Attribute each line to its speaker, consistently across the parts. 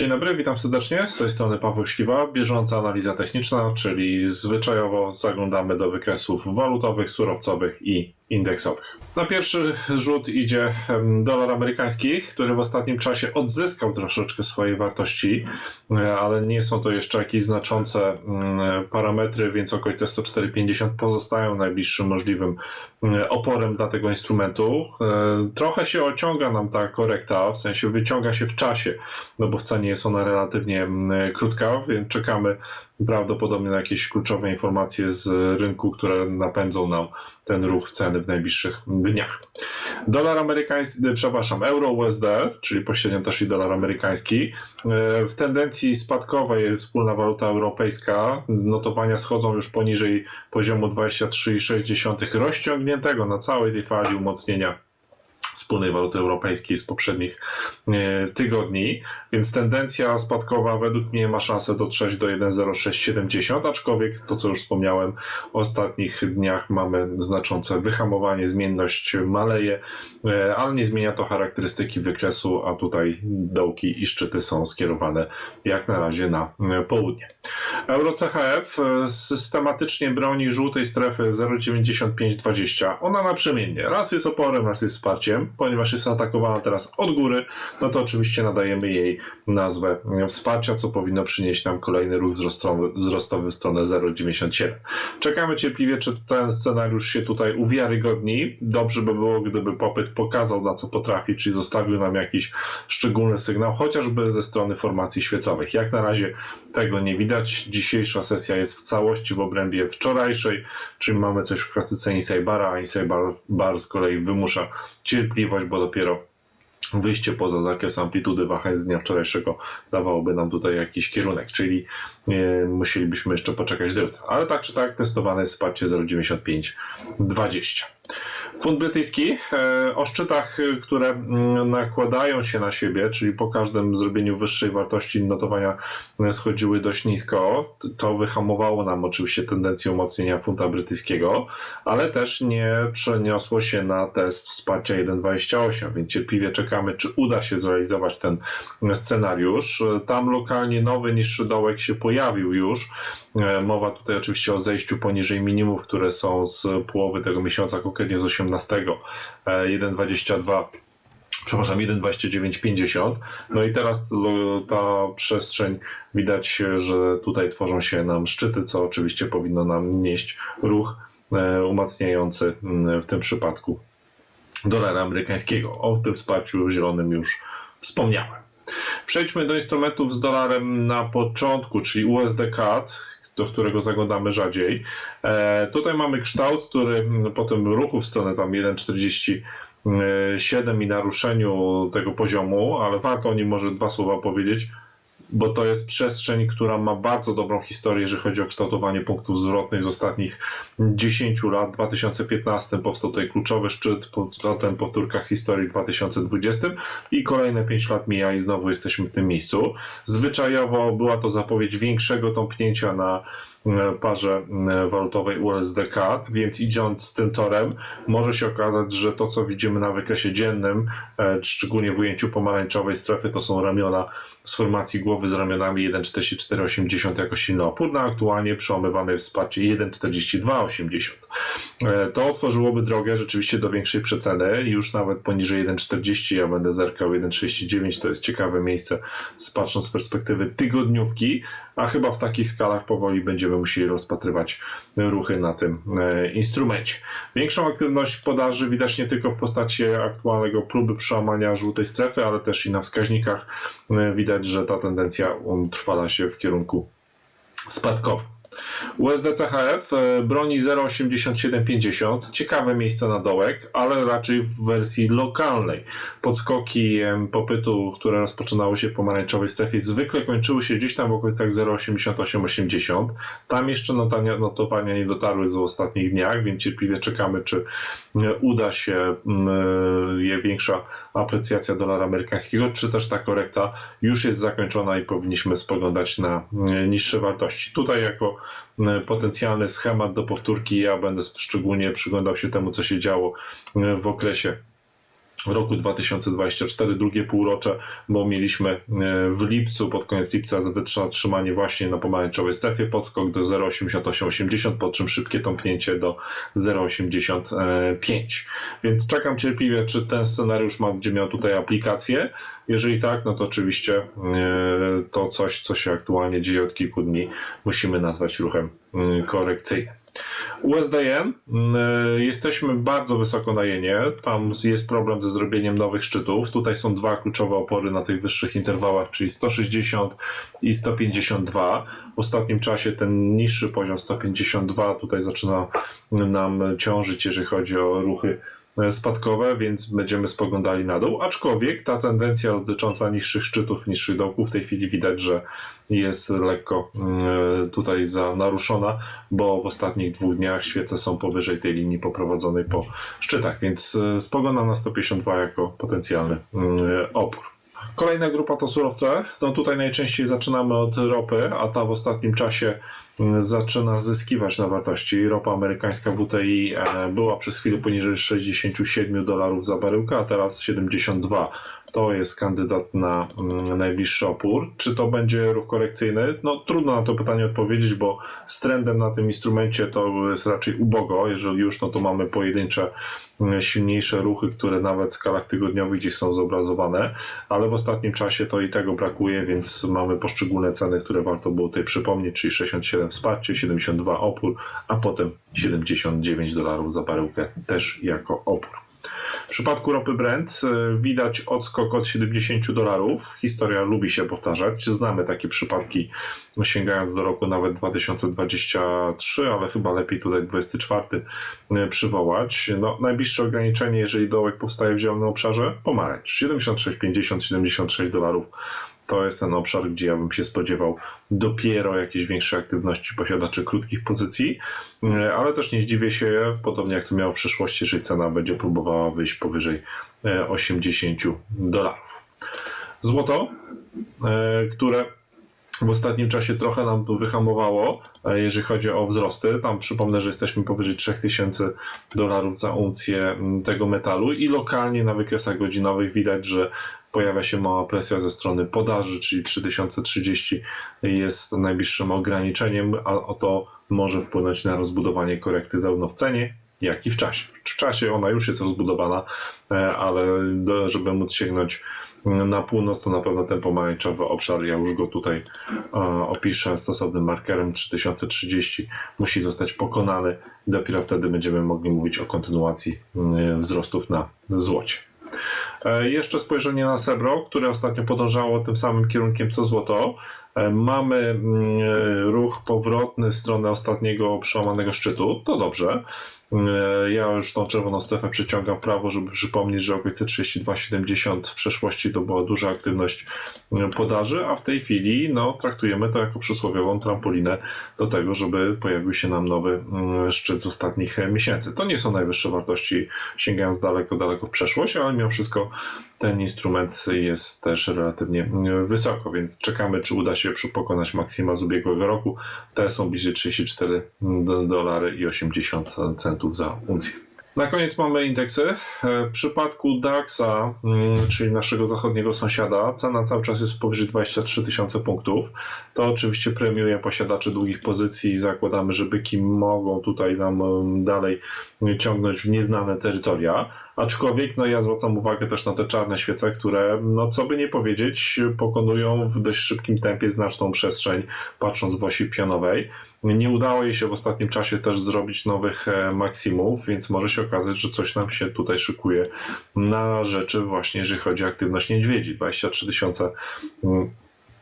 Speaker 1: Dzień dobry, witam serdecznie. Z tej strony Paweł Śliwa. Bieżąca analiza techniczna, czyli zwyczajowo zaglądamy do wykresów walutowych, surowcowych i indeksowych. Na pierwszy rzut idzie dolar amerykański, który w ostatnim czasie odzyskał troszeczkę swojej wartości, e, ale nie są to jeszcze jakieś znaczące mm, parametry, więc okolice 104,50 pozostają najbliższym możliwym mm, oporem dla tego instrumentu. E, Trochę się ociąga nam ta korekta, w sensie wyciąga się w czasie, no bo w cenie jest ona relatywnie mm, krótka, więc czekamy prawdopodobnie jakieś kluczowe informacje z rynku, które napędzą nam ten ruch ceny w najbliższych dniach. Dolar amerykański, przepraszam, euro USD, czyli pośrednio też i dolar amerykański. E, W tendencji spadkowej wspólna waluta europejska, notowania schodzą już poniżej poziomu 23,6 rozciągniętego na całej tej fali umocnienia wspólnej waluty europejskiej z poprzednich e, tygodni, więc tendencja spadkowa według mnie ma szansę dotrzeć do 1,0670, aczkolwiek to co już wspomniałem, w ostatnich dniach mamy znaczące wyhamowanie, zmienność maleje, e, ale nie zmienia to charakterystyki wykresu, a tutaj dołki i szczyty są skierowane jak na razie na e, południe. Euro CHF systematycznie broni żółtej strefy 0,9520. Ona naprzemiennie. Raz jest oporem, raz jest wsparciem. Ponieważ jest atakowana teraz od góry, no to oczywiście nadajemy jej nazwę wsparcia, co powinno przynieść nam kolejny ruch wzrostowy, wzrostowy w stronę 0,97. Czekamy cierpliwie, czy ten scenariusz się tutaj uwiarygodni. Dobrze by było, gdyby popyt pokazał, na co potrafi, czyli zostawił nam jakiś szczególny sygnał, chociażby ze strony formacji świecowych. Jak na razie tego nie widać. Dzisiejsza sesja jest w całości w obrębie wczorajszej, czyli mamy coś w klasyce Inside Bara, a Inside Bar, Bar z kolei wymusza cierpliwość, bo dopiero wyjście poza zakres amplitudy wahań z dnia wczorajszego dawałoby nam tutaj jakiś kierunek, czyli e, musielibyśmy jeszcze poczekać do jutra. Ale tak czy tak testowane jest wsparcie 0,9520. Fund brytyjski e, o szczytach, e, które nakładają się na siebie, czyli po każdym zrobieniu wyższej wartości notowania e, schodziły dość nisko. To wyhamowało nam oczywiście tendencję umocnienia funta brytyjskiego, ale też nie przeniosło się na test wsparcia 1,28, więc cierpliwie czekamy, czy uda się zrealizować ten scenariusz. Tam lokalnie nowy niższy dołek się pojawił już. Mowa tutaj oczywiście o zejściu poniżej minimów, które są z połowy tego miesiąca, konkretnie z 18, e, 1,22 przepraszam, 1,2950. No i teraz l- ta przestrzeń widać, że tutaj tworzą się nam szczyty, co oczywiście powinno nam nieść ruch e, umacniający mm, w tym przypadku dolara amerykańskiego. O tym wsparciu zielonym już wspomniałem. Przejdźmy do instrumentów z dolarem na początku, czyli USD CAD, do którego zaglądamy rzadziej. E, tutaj mamy kształt, który po tym ruchu w stronę tam 1,47 i naruszeniu tego poziomu, ale warto o nim może dwa słowa powiedzieć bo to jest przestrzeń, która ma bardzo dobrą historię, jeżeli chodzi o kształtowanie punktów zwrotnych z ostatnich 10 lat. W 2015 powstał tutaj kluczowy szczyt, potem powtórka z historii w 2020 i kolejne 5 lat mija i znowu jesteśmy w tym miejscu. Zwyczajowo była to zapowiedź większego tąpnięcia na e, parze e, walutowej USD-CAD, więc idąc tym torem może się okazać, że to co widzimy na wykresie dziennym, e, szczególnie w ujęciu pomarańczowej strefy, to są ramiona z formacji głowy z ramionami 1,4480 jako silny opór, no aktualnie przełamywane wsparcie 1,4280. E, To otworzyłoby drogę rzeczywiście do większej przeceny, już nawet poniżej 1,40 ja będę zerkał 1,39 to jest ciekawe miejsce, patrząc z perspektywy tygodniówki, a chyba w takich skalach powoli będziemy musieli rozpatrywać ruchy na tym e, instrumencie. Większą aktywność podaży widać nie tylko w postaci aktualnego próby przełamania żółtej strefy, ale też i na wskaźnikach e, widać, że ta tendencja utrwala się w kierunku spadkowym. USD CHF e, broni 0,8750. Ciekawe miejsce na dołek, ale raczej w wersji lokalnej. Podskoki em, popytu, które rozpoczynały się w pomarańczowej strefie, zwykle kończyły się gdzieś tam w okolicach 0,8880. Tam jeszcze notania, notowania nie dotarły w ostatnich dniach, więc cierpliwie czekamy, czy e, uda się e, je większa aprecjacja dolara amerykańskiego, czy też ta korekta już jest zakończona i powinniśmy spoglądać na e, niższe wartości. Tutaj jako e, potencjalny schemat do powtórki. Ja będę szczególnie przyglądał się temu, co się działo e, w okresie roku 2024, drugie półrocze, bo mieliśmy e, w lipcu, pod koniec lipca wytrzymanie właśnie na pomarańczowej strefie, podskok do 0,8880, po czym szybkie tąpnięcie do 0,85. Więc czekam cierpliwie, czy ten scenariusz ma, gdzie miał tutaj aplikację. Jeżeli tak, no to oczywiście e, to coś, co się aktualnie dzieje od kilku dni, musimy nazwać ruchem mm, korekcyjnym. USDN y, jesteśmy bardzo wysoko na jenie. Tam jest problem ze zrobieniem nowych szczytów. Tutaj są dwa kluczowe opory na tych wyższych interwałach, czyli 160 i 152. W ostatnim czasie ten niższy poziom 152 tutaj zaczyna nam ciążyć, jeżeli chodzi o ruchy spadkowe, więc będziemy spoglądali na dół. Aczkolwiek ta tendencja dotycząca niższych szczytów, niższych dołków w tej chwili widać, że jest lekko mm, tutaj za naruszona, bo w ostatnich dwóch dniach świece są powyżej tej linii poprowadzonej po szczytach, więc e, spoglądam na 152 jako potencjalny mm, opór. Kolejna grupa to surowce. No tutaj najczęściej zaczynamy od ropy, a ta w ostatnim czasie mm, zaczyna zyskiwać na wartości. Ropa amerykańska WTI e, była przez chwilę poniżej 67 dolarów za baryłkę, a teraz 72 to jest kandydat na mm, najbliższy opór. Czy to będzie ruch korekcyjny? No trudno na to pytanie odpowiedzieć, bo z trendem na tym instrumencie to jest raczej ubogo. Jeżeli już, no to mamy pojedyncze mm, silniejsze ruchy, które nawet w skalach tygodniowych gdzieś są zobrazowane, ale w ostatnim czasie to i tego brakuje, więc mamy poszczególne ceny, które warto było tutaj przypomnieć, czyli 67 wsparcie, 72 opór, a potem 79 dolarów za baryłkę też jako opór. W przypadku ropy Brent e, widać odskok od 70 dolarów. Historia lubi się powtarzać. Znamy takie przypadki, sięgając do roku nawet 2023, ale chyba lepiej tutaj 24 e, przywołać. No, najbliższe ograniczenie, jeżeli dołek powstaje w zielonym obszarze, pomarańcz. 76, 50, 76 dolarów to jest ten obszar, gdzie ja bym się spodziewał dopiero jakiejś większej aktywności posiadaczy krótkich pozycji, e, ale też nie zdziwię się, podobnie jak to miało w przyszłości, że cena będzie próbowała wyjść powyżej 80 e, dolarów. Złoto, e, które w ostatnim czasie trochę nam tu wyhamowało, jeżeli chodzi o wzrosty. Tam przypomnę, że jesteśmy powyżej 3000 dolarów za uncję tego metalu i lokalnie na wykresach godzinowych widać, że pojawia się mała presja ze strony podaży, czyli 3030 jest najbliższym ograniczeniem, a to może wpłynąć na rozbudowanie korekty zarówno w cenie, jak i w czasie. W czasie ona już jest rozbudowana, e, ale żeby móc sięgnąć na północ, to na pewno ten pomarańczowy obszar, ja już go tutaj e, opiszę stosownym markerem 3030, musi zostać pokonany dopiero wtedy będziemy mogli mówić o kontynuacji wzrostów na złocie. E, jeszcze spojrzenie na srebro, które ostatnio podążało tym samym kierunkiem co złoto. E, mamy mm, ruch powrotny w stronę ostatniego przełamanego szczytu. To dobrze. E, ja już tą czerwoną strefę przeciągam w prawo, żeby przypomnieć, że okolice 32,70 w przeszłości to była duża aktywność podaży, a w tej chwili no, traktujemy to jako przysłowiową trampolinę do tego, żeby pojawił się nam nowy szczyt z ostatnich miesięcy. To nie są najwyższe wartości, sięgając daleko, daleko w przeszłość, ale mimo wszystko ten instrument jest też relatywnie wysoko, więc czekamy, czy uda się pokonać maksima z ubiegłego roku. Te są bliżej 34 dolary i 80 centów za uncję. Na koniec mamy indeksy. W przypadku DAXa, mm, czyli naszego zachodniego sąsiada, cena cały czas jest powyżej 23 tysiące punktów. To oczywiście premiuje posiadaczy długich pozycji i zakładamy, że byki mogą tutaj nam dalej ciągnąć w nieznane terytoria. Aczkolwiek no ja zwracam uwagę też na te czarne świece, które, no co by nie powiedzieć, pokonują w dość szybkim tempie znaczną przestrzeń, patrząc w osi pionowej. Nie udało jej się w ostatnim czasie też zrobić nowych e, maksimów, więc może się okazać, że coś nam się tutaj szykuje na rzeczy właśnie, jeżeli chodzi o aktywność niedźwiedzi. 23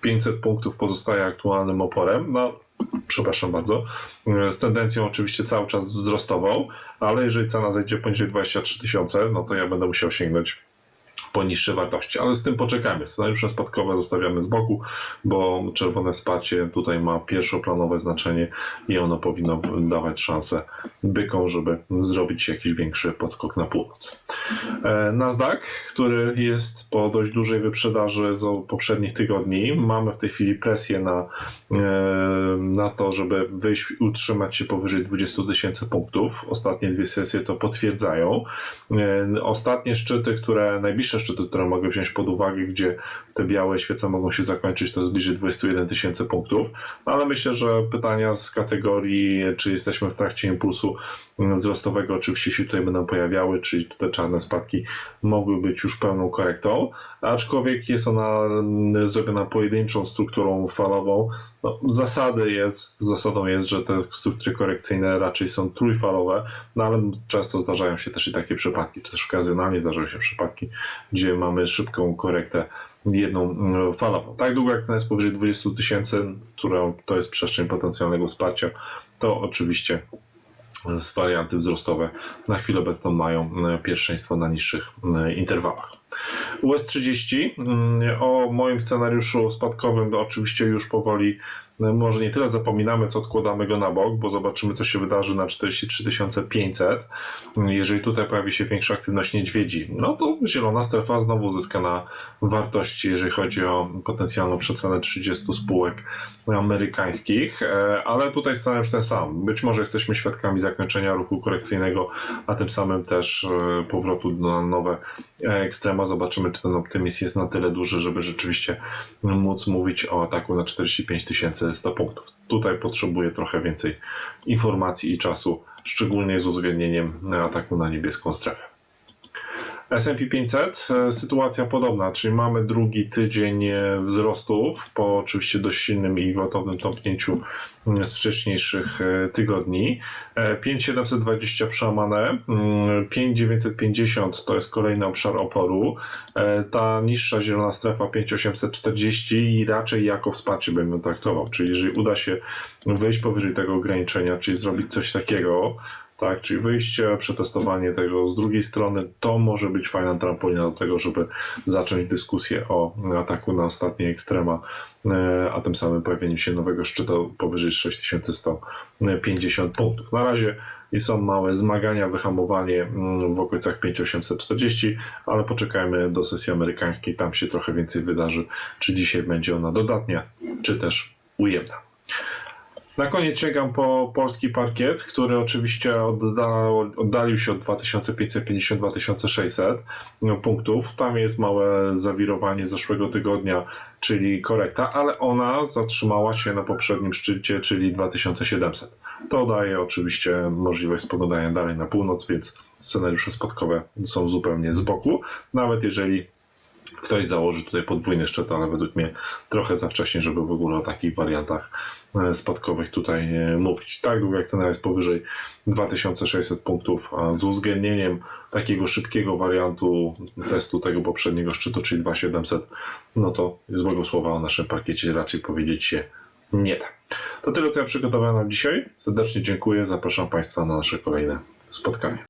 Speaker 1: 500 punktów pozostaje aktualnym oporem. No, przepraszam bardzo, z tendencją oczywiście cały czas wzrostową, ale jeżeli cena zejdzie poniżej 23 tysiące, no to ja będę musiał sięgnąć po niższe wartości, ale z tym poczekamy. Scenariusze spadkowe zostawiamy z boku, bo czerwone wsparcie tutaj ma pierwszoplanowe znaczenie i ono powinno dawać szansę bykom, żeby zrobić jakiś większy podskok na północ. E, Nasdaq, który jest po dość dużej wyprzedaży z poprzednich tygodni, mamy w tej chwili presję na, e, na to, żeby wyjść utrzymać się powyżej 20 tysięcy punktów. Ostatnie dwie sesje to potwierdzają. E, Ostatnie szczyty, które, najbliższe szczyty, które mogę wziąć pod uwagę, gdzie te białe świece mogą się zakończyć, to jest bliżej 21 tysięcy punktów. No, ale myślę, że pytania z kategorii, czy jesteśmy w trakcie impulsu wzrostowego, oczywiście się tutaj będą pojawiały, czyli te czarne spadki mogły być już pełną korektą, aczkolwiek jest ona zrobiona pojedynczą strukturą falową. No, zasady jest, zasadą jest, że te struktury korekcyjne raczej są trójfalowe, no ale często zdarzają się też i takie przypadki, czy też okazjonalnie zdarzają się przypadki, gdzie mamy szybką korektę jedną mm, falową. Tak długo jak cena jest powyżej 20 tysięcy, która to jest przestrzeń potencjalnego wsparcia, to oczywiście warianty wzrostowe na chwilę obecną mają e, pierwszeństwo na niższych e, interwałach. US30 mm, o moim scenariuszu spadkowym oczywiście już powoli no, może nie tyle zapominamy, co odkładamy go na bok, bo zobaczymy, co się wydarzy na 43 500. Jeżeli tutaj pojawi się większa aktywność niedźwiedzi, no to zielona strefa znowu zyska na wartości, jeżeli chodzi o potencjalną przecenę 30 spółek amerykańskich, E, ale tutaj scenariusz ten sam. Być może jesteśmy świadkami zakończenia ruchu korekcyjnego, a tym samym też e, powrotu na nowe e, Zobaczymy, czy ten optymizm jest na tyle duży, żeby rzeczywiście móc mówić o ataku na 45 100 punktów. Tutaj potrzebuję trochę więcej informacji i czasu, szczególnie z uwzględnieniem ataku na niebieską strefę. S&P 500, e, sytuacja podobna, czyli mamy drugi tydzień e, wzrostów po oczywiście dość silnym i gwałtownym tąpnięciu mm, z wcześniejszych e, tygodni. 5720 przełamane, mm, 5950 to jest kolejny obszar oporu. Ta niższa zielona strefa 5840 i raczej jako wsparcie bym traktował, czyli jeżeli uda się wyjść powyżej tego ograniczenia, czyli zrobić coś takiego, tak, czyli wyjście, przetestowanie tego z drugiej strony, to może być fajna trampolina do tego, żeby zacząć dyskusję o ataku na ostatnie ekstrema, e, a tym samym pojawieniu się nowego szczytu powyżej 6150 punktów. Na razie są małe zmagania, wyhamowanie mm, w okolicach 5840, ale poczekajmy do sesji amerykańskiej, tam się trochę więcej wydarzy, czy dzisiaj będzie ona dodatnia, czy też ujemna. Na koniec sięgam po polski parkiet, który oczywiście oddalił się od 2550-2600 punktów. Tam jest małe zawirowanie zeszłego tygodnia, czyli korekta, ale ona zatrzymała się na poprzednim szczycie, czyli 2700. To daje oczywiście możliwość spoglądania dalej na północ, więc scenariusze spadkowe są zupełnie z boku. Nawet jeżeli ktoś założy tutaj podwójny szczyt, ale według mnie trochę za wcześnie, żeby w ogóle o takich wariantach spadkowych tutaj e, mówić. Tak długo jak cena jest powyżej 2600 punktów, z uwzględnieniem takiego szybkiego wariantu testu tego poprzedniego szczytu, czyli 2700, no to złego słowa o naszym parkiecie raczej powiedzieć się nie da. To tyle, co ja przygotowałem na dzisiaj. Serdecznie dziękuję. Zapraszam Państwa na nasze kolejne spotkanie.